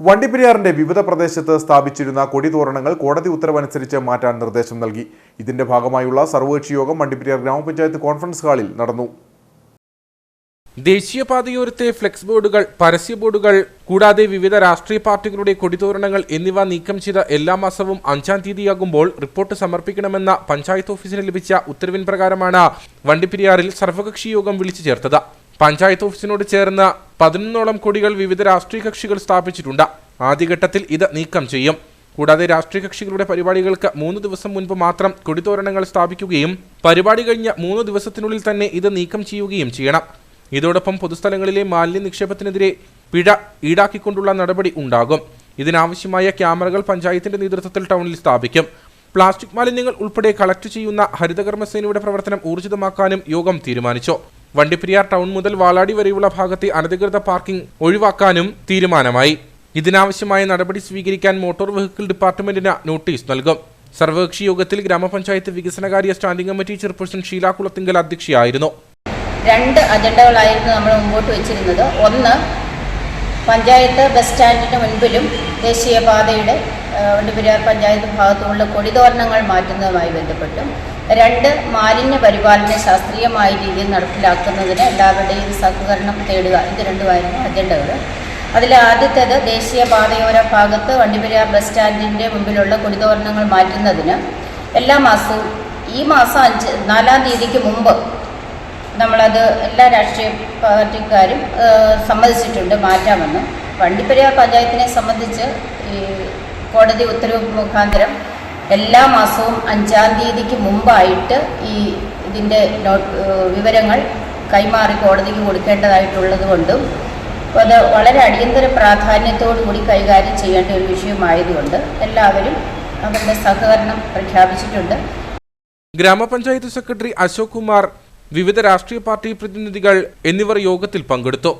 വണ്ടിപ്പെരിയാറിന്റെ വിവിധ പ്രദേശത്ത് സ്ഥാപിച്ചിരുന്ന കൊടിതോരണങ്ങൾ കോടതി ഉത്തരവനുസരിച്ച് മാറ്റാൻ നിർദ്ദേശം നൽകി. ഇതിന്റെ ഭാഗമായുള്ള സർവകക്ഷി യോഗം വണ്ടിപ്പെരിയാർ ഗ്രാമപഞ്ചായത്ത് കോൺഫറൻസ് ഹാളിൽ നടന്നു. ദേശീയപാതയോരത്തെ ഫ്ലെക്സ് ബോർഡുകൾ പരസ്യ ബോർഡുകൾ കൂടാതെ വിവിധ രാഷ്ട്രീയ പാർട്ടികളുടെ കൊടിതോരണങ്ങൾ എന്നിവ നീക്കം ചെയ്ത എല്ലാ മാസവും അഞ്ചാം തീയതിയാകുമ്പോൾ റിപ്പോർട്ട് സമർപ്പിക്കണമെന്ന പഞ്ചായത്ത് ഓഫീസിന് ലഭിച്ച ഉത്തരവിൻ പ്രകാരമാണ് വണ്ടിപ്പെരിയാറിൽ സർവകക്ഷി യോഗം വിളിച്ചു ചേർത്തത്. പഞ്ചായത്ത് ഓഫീസിനോട് ചേർന്ന പതിനൊന്നോളം കൊടികൾ വിവിധ രാഷ്ട്രീയ കക്ഷികൾ സ്ഥാപിച്ചിട്ടുണ്ട്. ആദ്യഘട്ടത്തിൽ ഇത് നീക്കം ചെയ്യും. കൂടാതെ രാഷ്ട്രീയ കക്ഷികളുടെ പരിപാടികൾക്ക് മൂന്ന് ദിവസം മുൻപ് മാത്രം കൊടിതോരണങ്ങൾ സ്ഥാപിക്കുകയും പരിപാടി കഴിഞ്ഞ മൂന്ന് ദിവസത്തിനുള്ളിൽ തന്നെ ഇത് നീക്കം ചെയ്യുകയും ചെയ്യണം. ഇതോടൊപ്പം പൊതുസ്ഥലങ്ങളിലെ മാലിന്യ നിക്ഷേപത്തിനെതിരെ പിഴ ഈടാക്കിക്കൊണ്ടുള്ള നടപടി ഉണ്ടാകും. ഇതിനാവശ്യമായ ക്യാമറകൾ പഞ്ചായത്തിന്റെ നേതൃത്വത്തിൽ ടൗണിൽ സ്ഥാപിക്കും. പ്ലാസ്റ്റിക് മാലിന്യങ്ങൾ ഉൾപ്പെടെ കളക്ട് ചെയ്യുന്ന ഹരിതകർമ്മസേനയുടെ പ്രവർത്തനം ഊർജിതമാക്കാനും യോഗം തീരുമാനിച്ചു. വണ്ടിപ്പെരിയാർ ടൗൺ മുതൽ വാലാടി വരെയുള്ള ഭാഗത്തെ അനധികൃത പാർക്കിംഗ് ഒഴിവാക്കാനും തീരുമാനമായി. ഇതിനാവശ്യമായ നടപടി സ്വീകരിക്കാൻ മോട്ടോർ വെഹിക്കിൾ ഡിപ്പാർട്ട്മെന്റിന് നോട്ടീസ് നൽകും. സർവകക്ഷി യോഗത്തിൽ ഗ്രാമപഞ്ചായത്ത് വികസനകാര്യ standing committee chairperson Sheela Kulathingal അധ്യക്ഷയായിരുന്നു. രണ്ട് അജണ്ടകളായിരുന്നു നമ്മൾ മുമ്പോട്ട് വെച്ചിരുന്നത്. ഒന്ന് പഞ്ചായത്ത് ബസ് സ്റ്റാൻഡിന് മുൻപിലും ദേശീയപാതയുടെ വണ്ടിപ്പെരിയാർ പഞ്ചായത്ത് ഭാഗത്തുമുള്ള കൊടിതോരണങ്ങൾ മാറ്റുന്നതുമായി ബന്ധപ്പെട്ടും. രണ്ട് മാലിന്യ പരിപാലനം ശാസ്ത്രീയമായ രീതിയിൽ നടപ്പിലാക്കുന്നതിന് എല്ലാവരുടെയും സഹകരണം തേടുക. ഇത് രണ്ടുമായിരുന്നു അജണ്ടകൾ അതിൽ ആദ്യത്തേത് ദേശീയ പാതയോര ഭാഗത്ത് വണ്ടിപ്പെരിയാർ ബസ് സ്റ്റാൻഡിന്റെ മുമ്പിലുള്ള കൊടിതോരണങ്ങൾ മാറ്റുന്നതിന് എല്ലാ മാസവും ഈ മാസം അഞ്ച് നാലാം തീയതിക്ക് മുമ്പ് നമ്മളത് എല്ലാ രാഷ്ട്രീയ പാർട്ടിക്കാരും സമ്മതിച്ചിട്ടുണ്ട് മാറ്റാമെന്ന്. വണ്ടിപ്പെരിയാർ പഞ്ചായത്തിനെ സംബന്ധിച്ച് ഈ കോടതി ഉത്തരവ് മുഖാന്തരം എല്ലാ മാസവും അഞ്ചാം തീയതിക്ക് മുമ്പായിട്ട് ഈ ഇതിന്റെ വിവരങ്ങൾ കൈമാറി കോടതിക്ക് കൊടുക്കേണ്ടതായിട്ടുള്ളത് കൊണ്ടും അത് വളരെ അടിയന്തര പ്രാധാന്യത്തോടു കൂടി കൈകാര്യം ചെയ്യേണ്ട ഒരു വിഷയമായതുകൊണ്ട് എല്ലാവരും അവരുടെ സഹകരണം പ്രഖ്യാപിച്ചിട്ടുണ്ട്. ഗ്രാമപഞ്ചായത്ത് സെക്രട്ടറി അശോക് കുമാർ വിവിധ രാഷ്ട്രീയ പാർട്ടി പ്രതിനിധികൾ എന്നിവർ യോഗത്തിൽ പങ്കെടുത്തു.